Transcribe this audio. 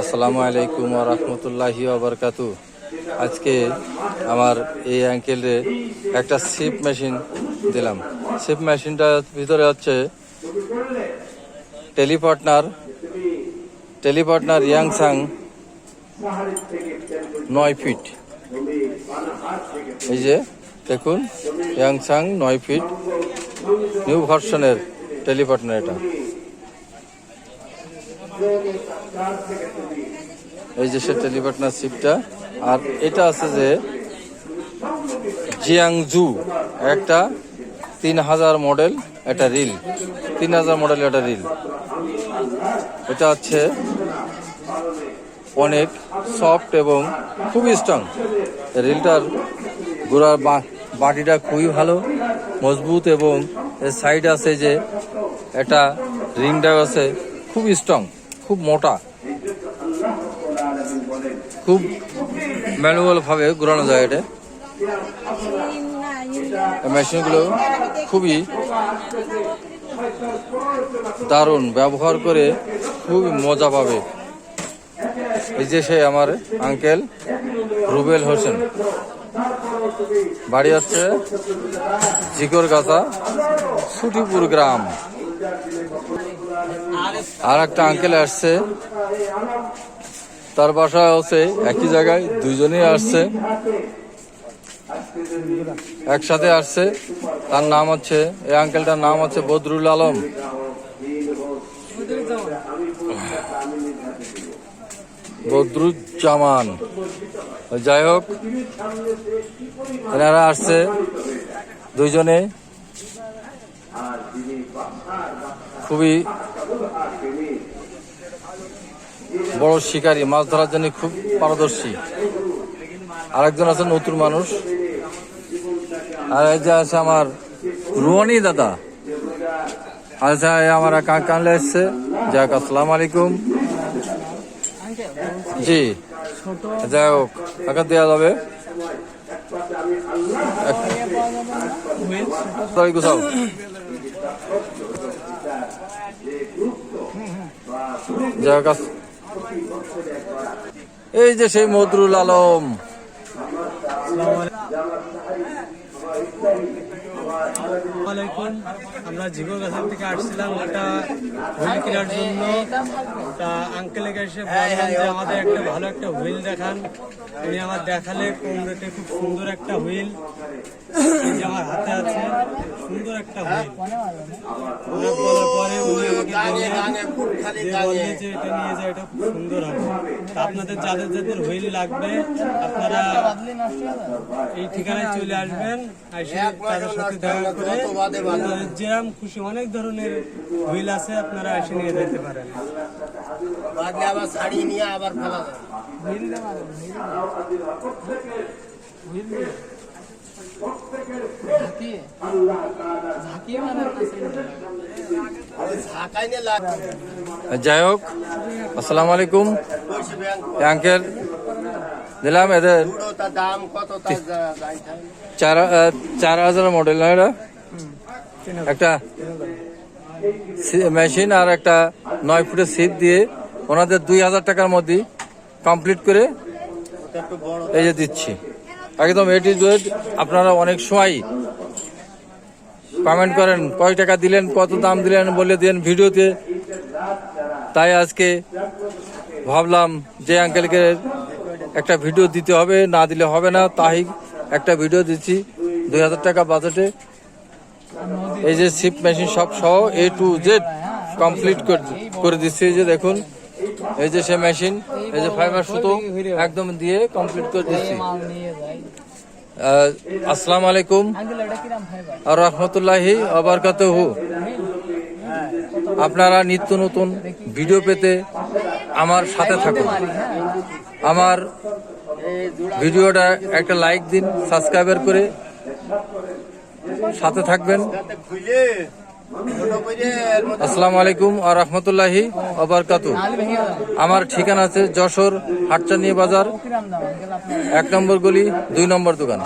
আসসালামু আলাইকুম রহমতুল্লাহি আবরকাতু আজকে আমার এই অ্যাঙ্কেলে একটা সিপ মেশিন দিলাম। সিপ মেশিনটার ভিতরে হচ্ছে টেলিপার্টনার টেলিপার্টনার ইয়াংসাং নয় ফিট এই যে, দেখুন ইয়াংসাং নয় ফিট নিউ ভার্সনের টেলিপার্টনার এটা। এই যে সে টেলিপার্টনার শিপটা আর এটা আছে যে জিয়াংজু একটা তিন হাজার মডেল একটা রিল তিন হাজার মডেল একটা রিল এটা হচ্ছে অনেক সফট এবং খুবই স্ট্রং রিলটার গোড়ার বাটিটা খুবই ভালো, মজবুত এবং এর সাইড আছে যে একটা রিংটা আছে খুব স্ট্রং খুব মোটা। খুব ম্যানুয়াল ভাবে ঘোরানো যায় এটা। মেশিনগুলো খুবই দারুণ, ব্যবহার করে খুবই মজা পাবে। এই যে সে আমার আঙ্কেল রুবেল হোসেন। বাড়ি হচ্ছে জিকর গাছা সুটিপুর গ্রাম। আর একটা আঙ্কেল আসছে। তার বাসা হচ্ছে একই জায়গায়, দুইজনেই আসছে। একসাথে আসছে। তার নাম হচ্ছে, এই আঙ্কেলটার নাম হচ্ছে বদরুল আলম। বদরুজ্জামান। যাই হোক, এনারা আসছে, দুইজনে। খুবই বড় শিকারী, মাছ ধরার জন্য খুব পারদর্শী। আরেকজন আছে নতুন মানুষ। আর যে আছে আমার রুয়ানি দাদা। আচ্ছা আমার এক কানলে এসছে। যাক, আসসালাম আলাইকুম। জি। যাই হোক টাকা দেওয়া যাবে। গুছাও। যাই হোক এই যে সেই মদরুল আলম। আলাইকুম। আমরা জিগো গাছের থেকে আসছিলাম একটা হুইল কেনার জন্য। তা আঙ্কেলে এসে বললাম যে আমাদের একটা ভালো একটা হুইল দেখান। উনি আমার দেখালে কম রেটে খুব সুন্দর একটা হুইল যে আমার হাতে আছে সুন্দর একটা হুইল অনেক বলার পরে উনি আমাকে বললেন যে এটা নিয়ে যায় এটা খুব সুন্দর হবে। তা আপনাদের যাদের যাদের হুইল লাগবে আপনারা এই ঠিকানায় চলে আসবেন এসে তাদের সাথে দেখা করে আপনাদের যেরকম খুশি অনেক ধরনের হুইল আছে আপনারা এসে নিয়ে যেতে পারেন। বাদলে আবার শাড়ি নিয়ে আবার ফেলা যাই হোক আসসালামু আলাইকুম। আঙ্কেল দিলাম এদের দাম কত চার হাজার মডেল না এটা? একটা মেশিন আর একটা নয় ফুটের সিট দিয়ে ওনাদের দুই হাজার টাকার মধ্যে কমপ্লিট করে এই যে দিচ্ছি। একদম এটি আপনারা অনেক সময় কমেন্ট করেন, কয় টাকা দিলেন, কত দাম দিলেন, বলে দেন ভিডিওতে। তাই আজকে ভাবলাম যে আঙ্কেলকে একটা ভিডিও দিতে হবে, না দিলে হবে না, তাই একটা ভিডিও দিচ্ছি। দুই হাজার টাকা বাজেটে এই যে সিপ মেশিন সব সহ এ টু জেড কমপ্লিট করে দিচ্ছি। এই যে দেখুন, এই যে সে মেশিন এই যে ফাইবার সুতো একদম দিয়ে কমপ্লিট করে দিচ্ছি। আসসালামু আলাইকুম। আর রহমতুল্লাহি আবরকাতহু আপনারা নিত্য নতুন ভিডিও পেতে আমার সাথে থাকুন। আমার ভিডিওটা একটা লাইক দিন সাবস্ক্রাইবার করে। সাথে থাকবেন। আসসালামু আলাইকুম আর রহমতুল্লাহি আবরকাত আমার ঠিকানা আছে যশোর হাটচানি বাজার, এক নম্বর গলি, দুই নম্বর দোকান।